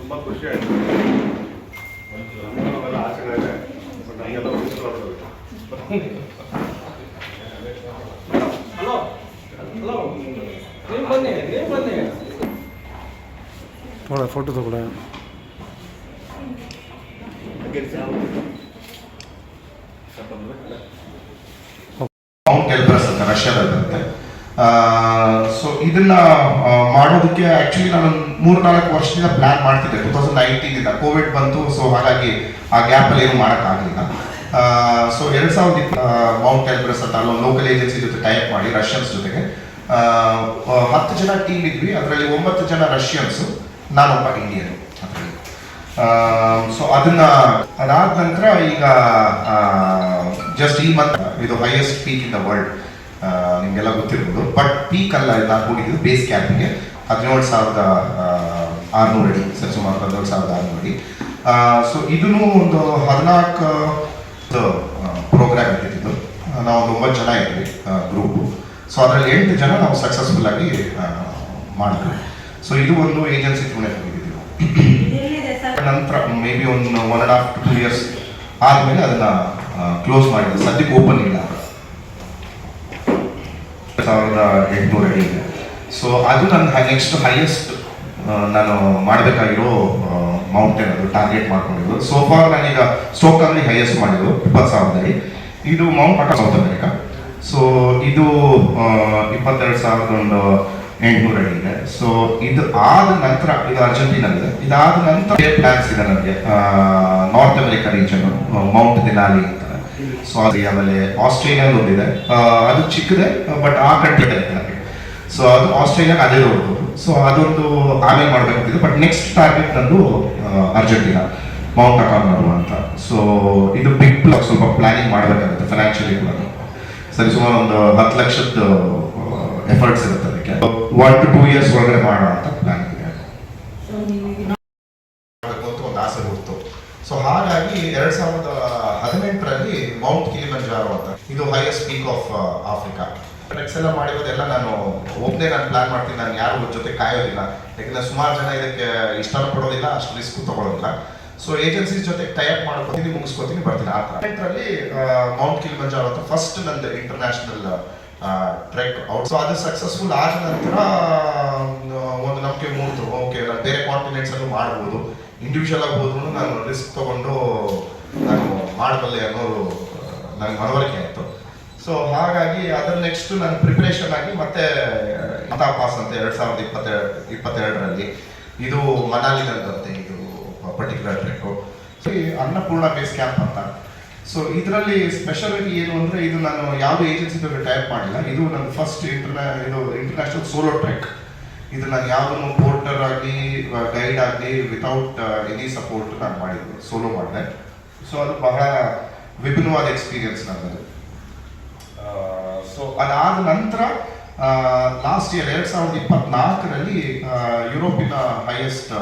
ತುಂಬ ಖುಷಿ ಆಯಿತು. ನಾವೆಲ್ಲ ಆಸೆಗಳಿದೆ ಬಟ್ ನಮಗೆಲ್ಲ ಉಳಿಸ್ಕೊಳ್ಳೋದು ಹಲೋ ಹಲೋ ನೀವು ಬನ್ನಿ ನೀವು ಬನ್ನಿ. ನೋಡ ಫೋಟೋ ತಗೊಳ ಮೌಂಟ್ ಎಲ್ಬ್ರಸ್ ಅಂತ. ಸೊ ಇದನ್ನ ಮಾಡೋದಕ್ಕೆ ಆಕ್ಚುಲಿ ನಾನು ಮೂರು ನಾಲ್ಕು ವರ್ಷದಿಂದ ಪ್ಲಾನ್ ಮಾಡ್ತಿದ್ದೆ. ಟೂ ತೌಸಂಡ್ ನೈನ್ಟೀನಿಂದ ಕೋವಿಡ್ ಬಂತು ಸೊ ಹಾಗಾಗಿ ಆ ಗ್ಯಾಪಲ್ಲಿ ಏನು ಮಾಡೋಕ್ಕಾಗಲಿಲ್ಲ. ಸೊ ಎರಡು ಸಾವಿರದ ಮೌಂಟ್ ಎಲ್ಬ್ರಸ್ ಅಂತ ಅಲ್ಲೊಂದು ಲೋಕಲ್ ಏಜೆನ್ಸಿ ಜೊತೆ ಟೈಪ್ ಮಾಡಿ ರಷ್ಯನ್ಸ್ ಜೊತೆಗೆ. ಹತ್ತು ಜನ ಟೀಮ್ ಇದ್ವಿ. ಅದರಲ್ಲಿ ಒಂಬತ್ತು ಜನ ರಷ್ಯನ್ಸು ನಾನೊಬ್ಬ ಇಂಡಿಯನ್ ಅದರಲ್ಲಿ. ಸೊ ಅದನ್ನ ಅದಾದ ನಂತರ ಈಗ ಜಸ್ಟ್ ಈ ಮಂತ್ ಇದು highest peak in the world ನಿಮಗೆಲ್ಲ ಗೊತ್ತಿರ್ಬೋದು. ಬಟ್ ಪೀಕ್ ಅಲ್ಲ ಎಲ್ಲ ಹೋಗಿದ್ದು ಬೇಸ್ ಕ್ಯಾಂಪಿಗೆ ಹದಿನೇಳು ಸಾವಿರದ ಆರುನೂರು ಅಡಿ ಸರಿ ಸುಮಾರು ಹದಿನೇಳು ಸಾವಿರದ ಆರುನೂರು ಅಡಿ. ಸೊ ಇದನ್ನು ಒಂದು ಹದಿನಾಲ್ಕು ಪ್ರೋಗ್ರಾಮ್ ಇಟ್ಟಿದ್ದು. ನಾವು ಒಂದು ಒಂಬತ್ತು ಜನ ಇದ್ವಿ ಗ್ರೂಪು ಸೊ ಅದರಲ್ಲಿ ಎಂಟು ಜನ ನಾವು ಸಕ್ಸಸ್ಫುಲ್ ಆಗಿ ಮಾಡಿದ್ವಿ. ಸೊ ಇದು ಒಂದು ಏಜೆನ್ಸಿ ಥ್ರೂನೇ ಹೋಗಿದ್ದೀವಿ ನಂತರ ಮೇ ಬಿ ಒಂದು one and half two years ಆದಮೇಲೆ ಅದನ್ನು ಕ್ಲೋಸ್ ಮಾಡಿದ್ವಿ ಸದ್ಯಕ್ಕೆ ಓಪನ್ ಇಲ್ಲ. ಸಾವಿರದ ಎಂಟುನೂರ ಅಡಿ ಸೊ ಅದು ನನ್ನ ನೆಕ್ಸ್ಟ್ ಹೈಯೆಸ್ಟ್ ನಾನು ಮಾಡಬೇಕಾಗಿರೋ ಮೌಂಟೇನ್ ಅದು ಟಾರ್ಗೆಟ್ ಮಾಡ್ಕೊಂಡಿದ್ದು ಸೊ ಫಾರ್ ನಾನೀಗ ಸ್ಟೋಕಲ್ಲಿ ಹೈಯೆಸ್ಟ್ ಮಾಡಿದ್ದು ಇಪ್ಪತ್ತು ಸಾವಿರದಲ್ಲಿ. ಇದು ಮೌಂಟ್ ಸೌತ್ ಅಮೆರಿಕಾ ಸೊ ಇದು ಇಪ್ಪತ್ತೆರಡು ಸಾವಿರದ ಒಂದು ಎಂಟುನೂರ ಇದೆ ಸೊ ಇದು ಆದ ನಂತರ, ಇದು ಅರ್ಜೆಂಟೀನಲ್ಲಿದೆ ಇದಾದ ನಂತರ ಪ್ಲಾನ್ಸ್ ಇದೆ ನನಗೆ. North America region Mount Denali ಅಂತ. ಸೊ ಅದು ಆಮೇಲೆ ಆಸ್ಟ್ರೇಲಿಯಾ ಒಂದಿದೆ. ಅದು ಚಿಕ್ಕದೆ ಬಟ್ ಆ ಕಂಟ್ರಿ ನನಗೆ ಸೊ ಅದು ಆಸ್ಟ್ರೇಲಿಯಾ ಅದೇ ಹೋಗ್ಬೋದು ಸೊ ಅದೊಂದು ಆಮೇಲೆ ಮಾಡಬೇಕಂತಿದೆ ಬಟ್ ನೆಕ್ಸ್ಟ್ ಟಾರ್ಗೆಟ್ ನಂದು ಅರ್ಜೆಂಟೀನಾ ಮೌಂಟ್ ಅಕಾರ್ನರು ಅಂತ. ಸೊ ಇದು ಬಿಗ್ ಪ್ಲಾಕ್ ಸ್ವಲ್ಪ ಪ್ಲಾನಿಂಗ್ ಮಾಡಬೇಕಾಗುತ್ತೆ ಫೈನಾನ್ಷಿಯಲಿ ಕೂಡ. ಸರಿ ಸುಮಾರು ಒಂದು ಹತ್ತು ಲಕ್ಷದ ಎಫರ್ಟ್ಸ್ ಇರುತ್ತೆ ಅದಕ್ಕೆ. ಒನ್ ಟು ಟೂ ಇಯರ್ಸ್ ಒಳಗಡೆ ಮಾಡೋಣ ಅಂತ ಪ್ಲಾನ್ ಇದೆ. ಒಂದು ಆಸೆ ಗೊತ್ತು ಸೊ ಹಾಗಾಗಿ ಎರಡು ಸಾವಿರದ ಮೌಂಟ್ ಕಿಲಿಮಂಜಾರೋ ಅಂತ. ಇದು highest peak of Africa treks ಎಲ್ಲ ಮಾಡಿರೋದೆಲ್ಲ ನಾನು ಒಬ್ಬನೇ ನಾನು ಪ್ಲಾನ್ ಮಾಡ್ತೀನಿ. ನಾನು ಯಾರು ಜೊತೆ ಕಾಯೋದಿಲ್ಲ. ಯಾಕಂದ್ರೆ ಸುಮಾರು ಜನ ಇದಕ್ಕೆ ಇಷ್ಟನೂ ಪಡೋದಿಲ್ಲ, ಅಷ್ಟು ರಿಸ್ಕ್ ತಗೊಳ್ಳೋದಿಲ್ಲ ಸೊ ಏಜೆನ್ಸಿ ಜೊತೆ ಟೈಪ್ ಮಾಡ್ಕೊತೀನಿ, ಮುಗಿಸ್ಕೊತೀನಿ, ಬರ್ತೀನಿ. ಆ ಥರ. ಮೌಂಟ್ ಮೌಂಟ್ ಕಿಲಿಮಂಜಾರೋ ಅಂತ ಫಸ್ಟ್ ನಂದು ಇಂಟರ್ನ್ಯಾಷನಲ್ ಟ್ರೆಕ್ ಔಟ್ ಸೊ ಅದು ಸಕ್ಸಸ್ಫುಲ್ ಆದ ನಂತರ ಒಂದು ನಂಬಿಕೆ ಮೂರ್ತು. ಓಕೆ ನಾನು ಬೇರೆ ಕಾಂಟಿನೆಂಟ್ಸ್ ಅಲ್ಲೂ ಮಾಡ್ಬೋದು. ಇಂಡಿವಿಜುವಲ್ ಆಗಿ ಹೋದ್ರು ನಾನು ರಿಸ್ಕ್ ತಗೊಂಡು ಮಾಡಬಲ್ಲೆ ಅನ್ನೋರು ನನಗೆ ಮನವರಿಕೆ ಆಯಿತು. ಸೊ ಹಾಗಾಗಿ ಅದರ ನೆಕ್ಸ್ಟ್ ನಾನು ಪ್ರಿಪ್ರೇಷನ್ ಆಗಿ ಮತ್ತೆ ಇಂಥ ಪಾಸ್ ಅಂತ ಎರಡು ಸಾವಿರದ ಇಪ್ಪತ್ತೆರಡು ಇಪ್ಪತ್ತೆರಡರಲ್ಲಿ ಇದು ಮನಾಲಿ ಬರುತ್ತೆ ಇದು ಪರ್ಟಿಕ್ಯುಲರ್ ಟ್ರಿಪ್ಪು ಸೊ ಈ ಅನ್ನಪೂರ್ಣ ಬೇಸ್ ಕ್ಯಾಂಪ್ ಅಂತ. ಸೊ ಇದರಲ್ಲಿ ಸ್ಪೆಷಾಲಿಟಿ ಏನು ಅಂದ್ರೆ ಇದು ನಾನು ಯಾವ ಏಜೆನ್ಸಿ ಬಗ್ಗೆ ಟೈಪ್ ಮಾಡಿಲ್ಲ. ಇದು ನನ್ನ ಫಸ್ಟ್ ಇಂಟರ್ನಾ ಇದು ಇಂಟರ್ನ್ಯಾಷನಲ್ ಸೋಲೋ ಟ್ರೆಕ್ ಇದು ನಾನು ಯಾವುದನ್ನು ಪೋರ್ಟರ್ ಆಗಲಿ ಗೈಡ್ ಆಗಲಿ ವಿತೌಟ್ ಎನಿ ಸಪೋರ್ಟ್ ನಾನು ಮಾಡಿದ್ದು ಸೋಲೋ ಮಾಡಿದೆ. ಸೊ ಅದು ಬಹಳ ವಿಭಿನ್ನವಾದ ಎಕ್ಸ್ಪೀರಿಯನ್ಸ್ ನನ್ನದು. ಸೊ ಅದಾದ ನಂತರ ಲಾಸ್ಟ್ ಇಯರ್ ಎರಡ್ ಸಾವಿರದ ಇಪ್ಪತ್ನಾಲ್ಕರಲ್ಲಿ ಯುರೋಪಿನ ಹೈಯೆಸ್ಟ್